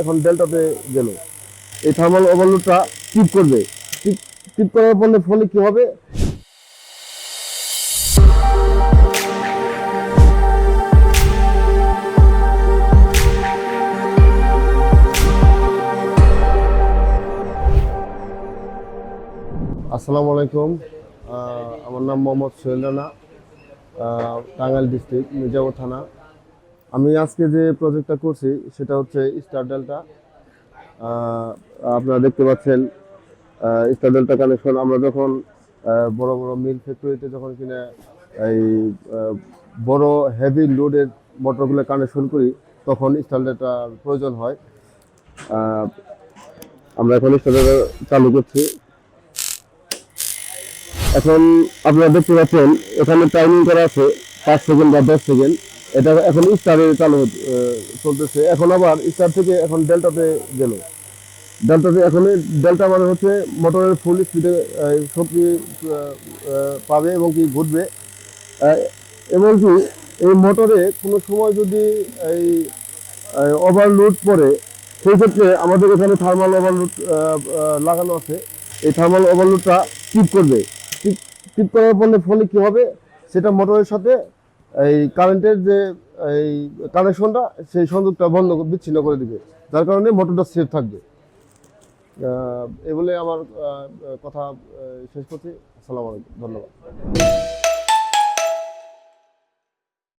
এখন ডেল্টাতে গেল। এই থার্মাল ওভারলোডটা টিপ করবে। টিপ করার ফলে ফলে কি হবে? আসসালামু আলাইকুম। আমার নাম মোহাম্মদ সোহেল রানা। টাঙ্গাইল ডিস্ট্রিক্ট, মির্জাপুর থানা। আমি আজকে যে প্রজেক্টটা করছি, সেটা হচ্ছে স্টার ডেল্টা আপনারা দেখতে পাচ্ছেন স্টার ডেল্টা কানেকশন আমরা যখন বড় বড় মিল ফ্যাক্টরিতে যখন কিনা, এই বড় হেভি লোডের মোটরগুলো কানেকশন করি, তখন স্টার ডেল্টার প্রয়োজন হয়। আমরা এখন স্টার ডেল্টা চালু করছি। এখন আপনারা দেখতে পাচ্ছেন, এখানে টাইমিং করা আছে পাঁচ সেকেন্ড বা দশ সেকেন্ড এটা এখন স্টারে চালু চলতেছে। এখন আবার স্টার থেকে এখন ডেল্টাতে গেল। ডেল্টাতে এখন ডেল্টা মানে হচ্ছে মোটরের ফুল স্পিডে শক্তি পাবে এবং কি ঘুরবে। আহ, এবং কি এই মোটরে কোনো সময় যদি এই ওভারলোড পড়ে সেই ক্ষেত্রে আমাদের এখানে থার্মাল ওভারলোড লাগানো আছে। এই থার্মাল ওভারলোডটা টিপ করবে। টিপ টিপ করার ফলে ফলে কী হবে? সেটা মোটরের সাথে এই কারেন্টের যে, এই কানেকশনটা সেই সংযোগটা বন্ধ বিচ্ছিন্ন করে দিবে। যার কারণে মোটরটা সেফ থাকবে। এ বলে আমার কথা শেষ করছি। আসসালামু আলাইকুম। ধন্যবাদ।